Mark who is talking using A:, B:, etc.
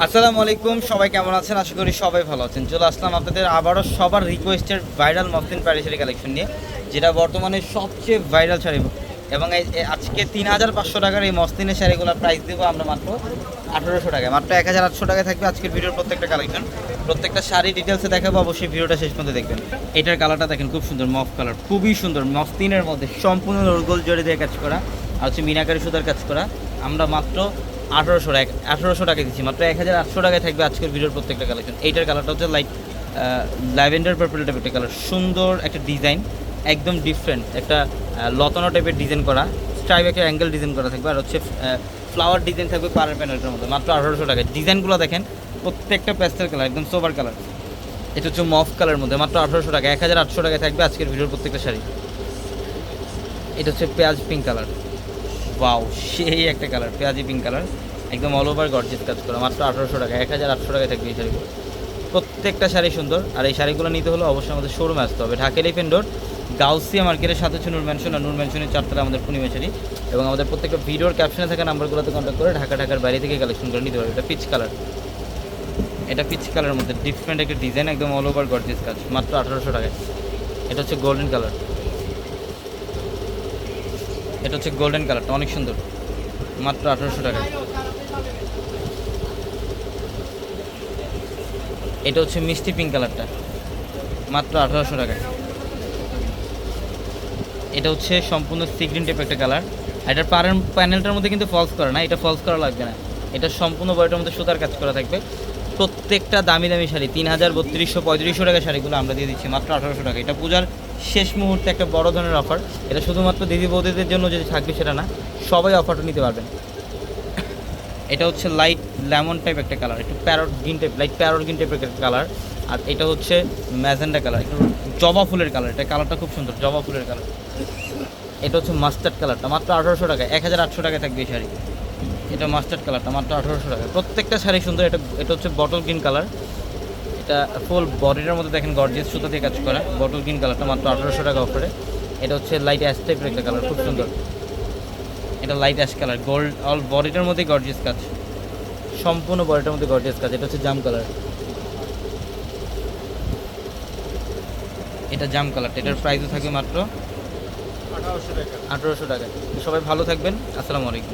A: আসসালামু আলাইকুম, সবাই কেমন আছেন? আশা করি সবাই ভালো আছেন। চলে আসলাম আপনাদের আবারও সবার রিকোয়েস্টের ভাইরাল মফিন প্যারি শাড়ি কালেকশন নিয়ে, যেটা বর্তমানে সবচেয়ে ভাইরাল শাড়ি। এবং আজকে তিন হাজার পাঁচশো টাকার এই মসলিনের শাড়িগুলোর প্রাইস দেবো আমরা মাত্র আঠেরোশো টাকায়। মাত্র এক হাজার আটশো টাকায় থাকবে আজকের ভিডিওর প্রত্যেকটা কালেকশন প্রত্যেকটা শাড়ি ডিটেলসে দেখাবো, অবশ্যই ভিডিওটা শেষ পর্যন্ত দেখবেন। এটার কালারটা দেখেন, খুব সুন্দর মফ কালার খুবই সুন্দর মসলিনের মধ্যে সম্পূর্ণ রোল জড়ি দিয়ে কাজ করা, আর হচ্ছে মিনাকারি সুতার কাজ করা। আমরা মাত্র আঠারোশো আঠারোশো টাকা দিচ্ছি, মাত্র এক হাজার আটশো টাকায় থাকবে আজকের ভিডিওর প্রত্যেকটা কালেকশন এইটার কালারটা হচ্ছে লাইট ল্যাভেন্ডার পার্পল টাইপের একটা কালার সুন্দর একটা ডিজাইন একদম ডিফারেন্ট একটা লতানো টাইপের ডিজাইন করা স্ট্রাইপ একটা অ্যাঙ্গেল ডিজাইন করা থাকবে। আর হচ্ছে ফ্লাওয়ার ডিজাইন থাকবে পারের প্যানেলটার মধ্যে, মাত্র আঠারোশো টাকায়। ডিজাইনগুলো দেখেন, প্রত্যেকটা প্যাস্টেল কালার একদম সোবার কালার এটা হচ্ছে মফ কালার মধ্যে, মাত্র আঠারোশো টাকা এক হাজার আটশো টাকায় থাকবে আজকের ভিডিওর প্রত্যেকটা শাড়ি। এটা হচ্ছে পেঁয়াজ পিঙ্ক কালার ওয়াও সেই একটা কালার পেঁয়াজি পিঙ্ক কালার একদম অল ওভার গর্জেস কাজ করা, মাত্র আঠারোশো টাকা, এক হাজার আটশো টাকায় থাকবে এই শাড়িগুলো। প্রত্যেকটা শাড়ি সুন্দর, আর এই শাড়িগুলো নিতে হলে অবশ্যই আমাদের শোরুমে আসতে হবে। ঢাকা এলিফেন্ট রোড গাউসিয়া মার্কেটের সাথে হচ্ছে নূর ম্যানশন আর নূর ম্যানশনের চারতলা আমাদের পূর্ণিমা শাড়ি। এবং আমাদের প্রত্যেকটা ভিডিওর ক্যাপশনে থাকা নাম্বারগুলোতে কন্ট্যাক্ট করে ঢাকা, ঢাকার বাইরে থেকে কালেকশন করে নিতে পারবে। এটা পিচ কালার এটা পিচ কালারের মধ্যে ডিফারেন্ট একটা ডিজাইন একদম অল ওভার গর্জেস কাজ, মাত্র আঠারোশো টাকায়। এটা হচ্ছে গোল্ডেন কালার এটা হচ্ছে গোল্ডেন কালারটা অনেক সুন্দর। মাত্র আঠারোশো টাকা। এটা হচ্ছে মিষ্টি পিঙ্ক কালারটা মাত্র আঠারোশো টাকা। এটা হচ্ছে সম্পূর্ণ সিগ্রিন টাইপ একটা কালার এটার প্যানেলটার মধ্যে কিন্তু ফলস করা না, এটা ফলস করা লাগবে না। এটা সম্পূর্ণ বইটার মধ্যে সুতার কাজ করা থাকবে। প্রত্যেকটা দামি দামি শাড়ি, তিন হাজার, বত্রিশশো, পঁয়ত্রিশশো টাকা শাড়িগুলো আমরা দিয়ে দিচ্ছি, মাত্র আঠারোশো টাকা। এটা পূজার শেষ মুহূর্তে একটা বড় ধরনের অফার এটা শুধুমাত্র দিদি বৌদিদের জন্য যদি থাকবে সেটা না, সবাই অফারটা নিতে পারবেন। এটা হচ্ছে লাইট লেমন টাইপ একটা কালার একটু parrot green type light parrot green টাইপের একটা কালার আর এটা হচ্ছে ম্যাজেন্ডা কালার একটু জবা ফুলের কালার এটা কালারটা খুব সুন্দর, জবা ফুলের কালার এটা হচ্ছে মাস্টার্ড কালারটা মাত্র আঠারোশো টাকা, এক হাজার আটশো টাকায় থাকবে এই শাড়ি। এটা মাস্টার্ড কালারটা মাত্র আঠারোশো টাকা। প্রত্যেকটা শাড়ি সুন্দর, এটা এটা হচ্ছে বটল গ্রিন কালার এটা ফুল বডিটার মধ্যে দেখেন গর্জিয়াস সুতা দিয়ে কাজ করা। বটল গ্রিন কালারটা মাত্র আঠারোশো টাকা অফারে এটা হচ্ছে লাইট অ্যাশ টাইপের একটা কালার খুব সুন্দর। এটা light ash colour gold all বডিটার মধ্যে গর্জিয়াস কাজ। সম্পূর্ণ বডিটার মধ্যে গর্জিয়াস কাজ, এটা হচ্ছে জাম কালার এটা জাম কালারটা এটার প্রাইসও থাকবে মাত্র
B: আঠারোশো টাকা।
A: আঠারোশো টাকা। সবাই ভালো থাকবেন, আসসালামু আলাইকুম।